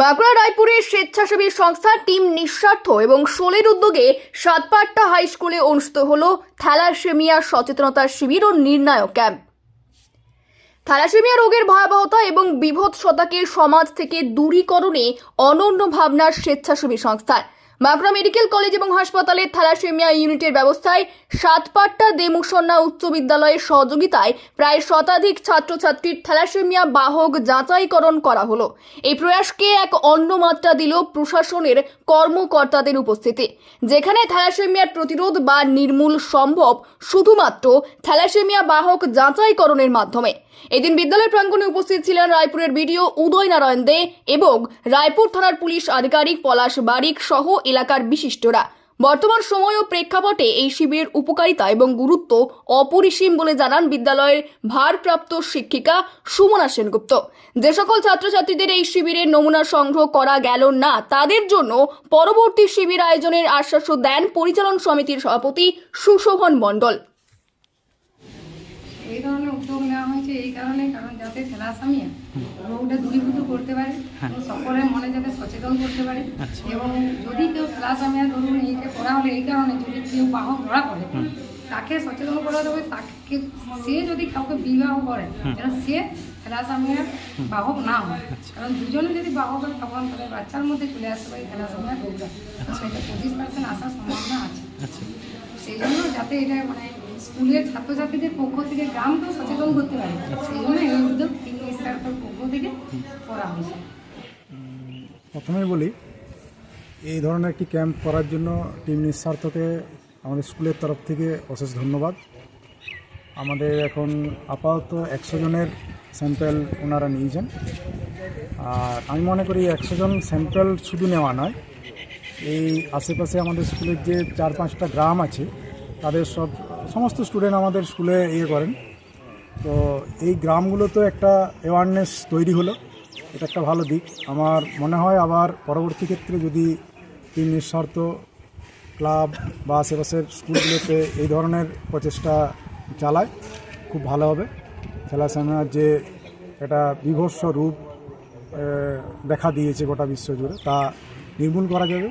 বাঁকুড়া রায়পুরের স্বেচ্ছাসেবী সংস্থা টিম নিঃস্বার্থ এবং শোলের উদ্যোগে সাতপাট্টা হাই স্কুলে অনুষ্ঠিত হল থ্যালাসেমিয়া সচেতনতা শিবির ও নির্ণায়ক ক্যাম্প। থ্যালাসেমিয়া রোগের ভয়াবহতা এবং বিভৎসতাকে সমাজ থেকে দূরীকরণে অনন্য ভাবনার স্বেচ্ছাসেবী সংস্থা বাঁকুড়া মেডিকেল কলেজ এবং হাসপাতালের থ্যালাসেমিয়া ইউনিটের ব্যবস্থায় সাতপাট্টা দেমুসন্না উচ্চ বিদ্যালয়ের সহযোগিতায় প্রায় শতাধিক ছাত্রছাত্রীর থ্যালাসেমিয়া বাহক যাচাইকরণ করা হলো। এই প্রয়াসকে এক অন্য মাত্রা দিল প্রশাসনের কর্মকর্তাদের উপস্থিতি, যেখানে থ্যালাসেমিয়ার প্রতিরোধ বা নির্মূল সম্ভব শুধুমাত্র থ্যালাসেমিয়া বাহক যাচাইকরণের মাধ্যমে। এদিন বিদ্যালয় প্রাঙ্গণে উপস্থিত ছিলেন রায়পুরের বিডিও উদয় নারায়ণ দে এবং রায়পুর থানার পুলিশ আধিকারিক পলাশ বারিক সহ এলাকার বিশিষ্টরা। বর্তমান সময় ও প্রেক্ষাপটে এই শিবিরের উপকারিতা এবং গুরুত্ব অপরিসীম বলে জানান বিদ্যালয়ের ভারপ্রাপ্ত শিক্ষিকা সুমনা সেনগুপ্ত। যে সকল ছাত্রছাত্রীদের এই শিবিরের নমুনা সংগ্রহ করা গেল না, তাদের জন্য পরবর্তী শিবির আয়োজনের আশ্বাসও দেন পরিচালন সমিতির সভাপতি সুশোভন মণ্ডল। এই ধরনের উদ্যোগ নেওয়া হয়েছে এই কারণে কারণ যাতে থ্যালাসামিয়া রোগটা দূরীভূত করতে পারে এবং সকলের মনে যাতে সচেতন করতে পারে। এবং যদি কেউ থ্যালাসামিয়া ধরুন এইটা করা হলে এই কারণে যদি কেউ বাহক ধরা পড়ে তাকে সচেতন করা হবে তাকে সে যদি কাউকে বিবাহ করে যেন সে থ্যালাসামিয়ার বাহক না হয়। কারণ দুজনে যদি বাহক হয় তখন তাদের বাচ্চার মধ্যে চলে আসতে পারে থ্যালাসামিয়া রোগটা। সেটা পঁচিশ পার্সেন্ট আসার সম্ভাবনা আছে। সেই জন্য যাতে এটা মানে স্কুলের ছাত্রছাত্রীদের পক্ষ থেকে গ্রামকেও সচেতন করতে পারে। সেই জন্য এই উদ্যোগ পক্ষ থেকে করা হয়েছে। প্রথমেই বলি এই ধরনের একটি ক্যাম্প করার জন্য টিম নিঃস্বার্থকে আমাদের স্কুলের তরফ থেকে অশেষ ধন্যবাদ। আমাদের এখন আপাতত একশো জনের স্যাম্পেল ওনারা নিয়েছেন। আর আমি মনে করি একশো জন স্যাম্পেল শুধু নেওয়া নয় এই আশেপাশে আমাদের স্কুলের যে চার পাঁচটা গ্রাম আছে তাদের সব সমস্ত স্টুডেন্ট আমাদের স্কুলে ইয়ে করেন। তো এই গ্রামগুলোতে একটা অ্যাওয়ারনেস তৈরি হলো। এটা একটা ভালো দিক। আমার মনে হয় আবার পরবর্তী ক্ষেত্রে যদি তিন নিঃস্বার্থ ক্লাব বা আশেপাশের স্কুলগুলোতে এই ধরনের প্রচেষ্টা চালায়, খুব ভালো হবে। থ্যালাসেমিয়ার যে একটা বিভৎস রূপ দেখা দিয়েছে গোটা বিশ্ব জুড়ে তা নির্মূল করা যাবে।